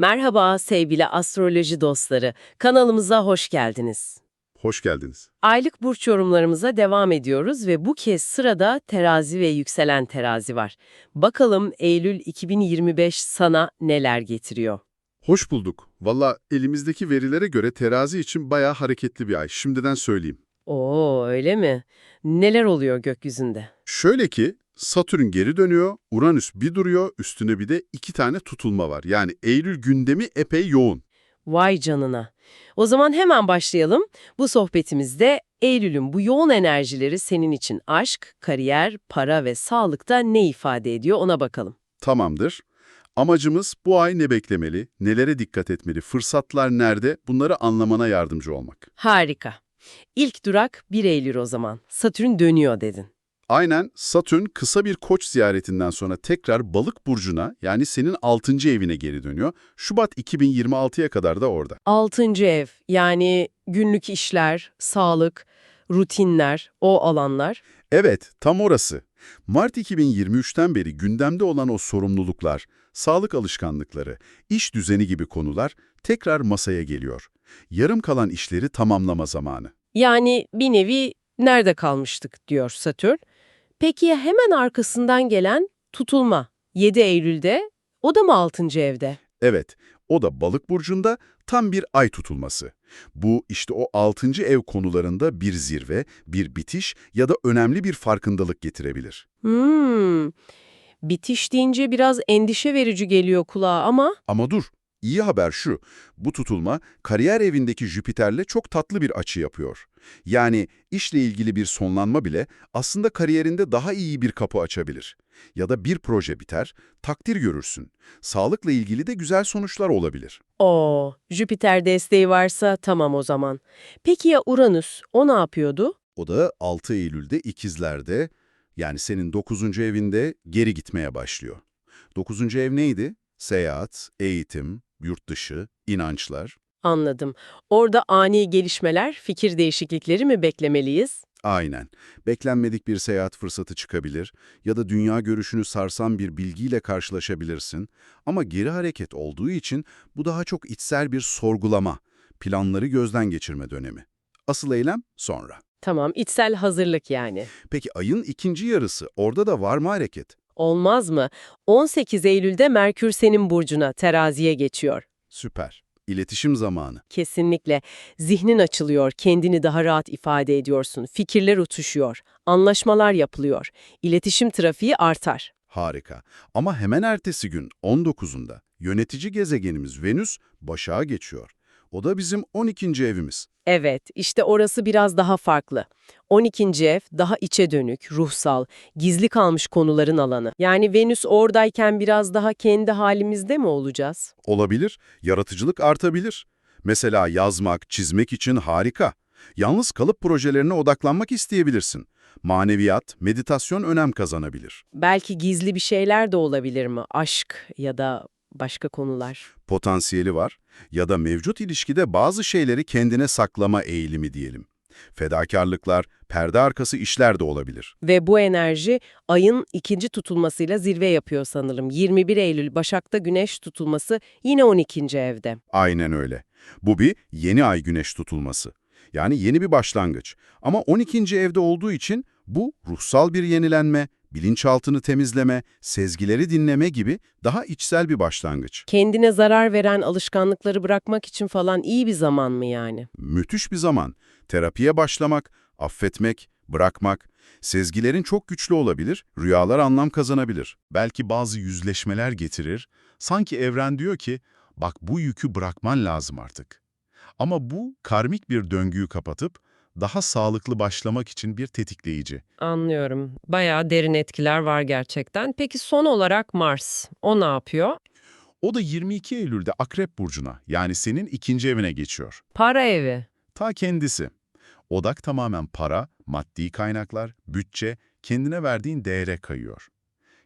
Merhaba sevgili astroloji dostları. Kanalımıza hoş geldiniz. Hoş geldiniz. Aylık burç yorumlarımıza devam ediyoruz ve bu kez sırada terazi ve yükselen terazi var. Bakalım Eylül 2025 sana neler getiriyor? Hoş bulduk. Valla elimizdeki verilere göre terazi için bayağı hareketli bir ay. Şimdiden söyleyeyim. Oo öyle mi? Neler oluyor gökyüzünde? Şöyle ki Satürn geri dönüyor, Uranüs bir duruyor, üstüne bir de iki tane tutulma var. Yani Eylül gündemi epey yoğun. Vay canına. O zaman hemen başlayalım. Bu sohbetimizde Eylül'ün bu yoğun enerjileri senin için aşk, kariyer, para ve sağlıkta ne ifade ediyor ona bakalım. Tamamdır. Amacımız bu ay ne beklemeli, nelere dikkat etmeli, fırsatlar nerede bunları anlamana yardımcı olmak. Harika. İlk durak 1 Eylül o zaman. Satürn dönüyor dedin. Aynen Satürn kısa bir koç ziyaretinden sonra tekrar balık burcuna yani senin 6. evine geri dönüyor. Şubat 2026'ya kadar da orada. Altıncı ev yani günlük işler, sağlık, rutinler, o alanlar. Evet, tam orası. Mart 2023'ten beri gündemde olan o sorumluluklar, sağlık alışkanlıkları, iş düzeni gibi konular tekrar masaya geliyor. Yarım kalan işleri tamamlama zamanı. Yani bir nevi nerede kalmıştık diyor Satürn. Peki ya hemen arkasından gelen tutulma 7 Eylül'de o da mı 6. evde? Evet, o da balık burcunda tam bir ay tutulması. Bu işte o 6. ev konularında bir zirve, bir bitiş ya da önemli bir farkındalık getirebilir. Hmm. Bitiş deyince biraz endişe verici geliyor kulağa ama Ama dur, iyi haber şu, bu tutulma kariyer evindeki Jüpiter'le çok tatlı bir açı yapıyor. Yani işle ilgili bir sonlanma bile aslında kariyerinde daha iyi bir kapı açabilir. Ya da bir proje biter, takdir görürsün. Sağlıkla ilgili de güzel sonuçlar olabilir. o Jüpiter desteği varsa tamam o zaman. Peki ya Uranüs o ne yapıyordu? O da 6 Eylül'de ikizlerde, yani senin 9. evinde geri gitmeye başlıyor. 9. ev neydi? Seyahat, eğitim, yurt dışı, inançlar. Anladım. Orada ani gelişmeler, fikir değişiklikleri mi beklemeliyiz? Aynen. Beklenmedik bir seyahat fırsatı çıkabilir ya da dünya görüşünü sarsan bir bilgiyle karşılaşabilirsin. Ama geri hareket olduğu için bu daha çok içsel bir sorgulama, planları gözden geçirme dönemi. Asıl eylem sonra. Tamam, içsel hazırlık yani. Peki ayın ikinci yarısı, orada da var mı hareket? Olmaz mı? 18 Eylül'de Merkür senin burcuna, teraziye geçiyor. Süper. İletişim zamanı. Kesinlikle. Zihnin açılıyor, kendini daha rahat ifade ediyorsun, fikirler uçuşuyor, anlaşmalar yapılıyor, iletişim trafiği artar. Harika. Ama hemen ertesi gün 19'unda yönetici gezegenimiz Venüs Başak'a geçiyor. O da bizim 12. evimiz. Evet, işte orası biraz daha farklı. 12. ev daha içe dönük, ruhsal, gizli kalmış konuların alanı. Yani Venüs oradayken biraz daha kendi halimizde mi olacağız? Olabilir, yaratıcılık artabilir. Mesela yazmak, çizmek için harika. Yalnız kalıp projelerine odaklanmak isteyebilirsin. Maneviyat, meditasyon önem kazanabilir. Belki gizli bir şeyler de olabilir mi? Aşk ya da başka konular. Potansiyeli var ya da mevcut ilişkide bazı şeyleri kendine saklama eğilimi diyelim. Fedakarlıklar, perde arkası işler de olabilir. Ve bu enerji ayın ikinci tutulmasıyla zirve yapıyor sanırım. 21 Eylül Başak'ta güneş tutulması yine 12. evde. Aynen öyle. Bu bir yeni ay güneş tutulması. Yani yeni bir başlangıç. Ama 12. evde olduğu için bu ruhsal bir yenilenme, bilinçaltını temizleme, sezgileri dinleme gibi daha içsel bir başlangıç. Kendine zarar veren alışkanlıkları bırakmak için falan iyi bir zaman mı yani? Müthiş bir zaman. Terapiye başlamak, affetmek, bırakmak. Sezgilerin çok güçlü olabilir, rüyalar anlam kazanabilir. Belki bazı yüzleşmeler getirir. Sanki evren diyor ki, bak bu yükü bırakman lazım artık. Ama bu karmik bir döngüyü kapatıp daha sağlıklı başlamak için bir tetikleyici. Anlıyorum. Bayağı derin etkiler var gerçekten. Peki son olarak Mars. O ne yapıyor? O da 22 Eylül'de Akrep Burcu'na yani senin ikinci evine geçiyor. Para evi. Ta kendisi. Odak tamamen para, maddi kaynaklar, bütçe, kendine verdiğin değere kayıyor.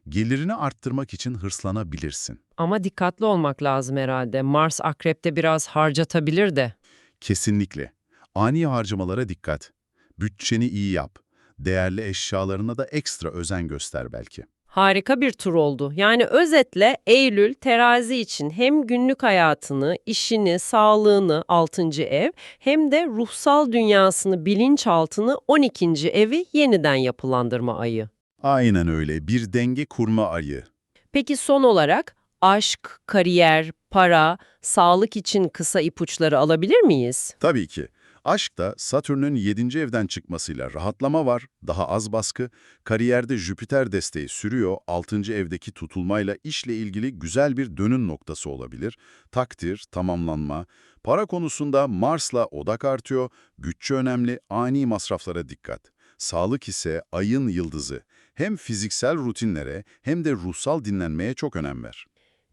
Gelirini arttırmak için hırslanabilirsin. Ama dikkatli olmak lazım herhalde. Mars akrepte biraz harcatabilir de. Kesinlikle. Ani harcamalara dikkat. Bütçeni iyi yap. Değerli eşyalarına da ekstra özen göster belki. Harika bir tur oldu. Yani özetle Eylül terazi için hem günlük hayatını, işini, sağlığını 6. ev hem de ruhsal dünyasını, bilinçaltını 12. evi yeniden yapılandırma ayı. Aynen öyle, bir denge kurma ayı. Peki son olarak aşk, kariyer, para, sağlık için kısa ipuçları alabilir miyiz? Tabii ki. Aşkta Satürn'ün 7. evden çıkmasıyla rahatlama var, daha az baskı. Kariyerde Jüpiter desteği sürüyor, 6. evdeki tutulmayla işle ilgili güzel bir dönün noktası olabilir. Takdir, tamamlanma. Para konusunda Mars'la odak artıyor, bütçe önemli, ani masraflara dikkat. Sağlık ise ayın yıldızı. Hem fiziksel rutinlere hem de ruhsal dinlenmeye çok önem ver.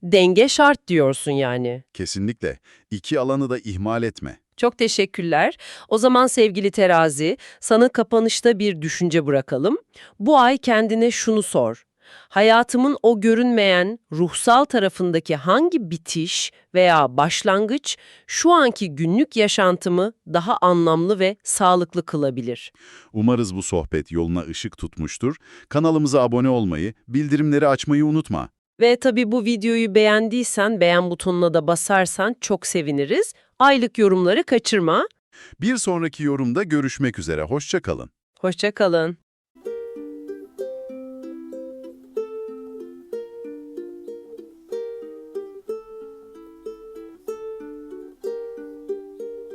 Denge şart diyorsun yani. Kesinlikle. İki alanı da ihmal etme. Çok teşekkürler. O zaman sevgili terazi, sana kapanışta bir düşünce bırakalım. Bu ay kendine şunu sor. Hayatımın o görünmeyen, ruhsal tarafındaki hangi bitiş veya başlangıç şu anki günlük yaşantımı daha anlamlı ve sağlıklı kılabilir? Umarız bu sohbet yoluna ışık tutmuştur. Kanalımıza abone olmayı, bildirimleri açmayı unutma. Ve tabii bu videoyu beğendiysen beğen butonuna da basarsan çok seviniriz. Aylık yorumları kaçırma. Bir sonraki yorumda görüşmek üzere. Hoşça kalın. Hoşça kalın.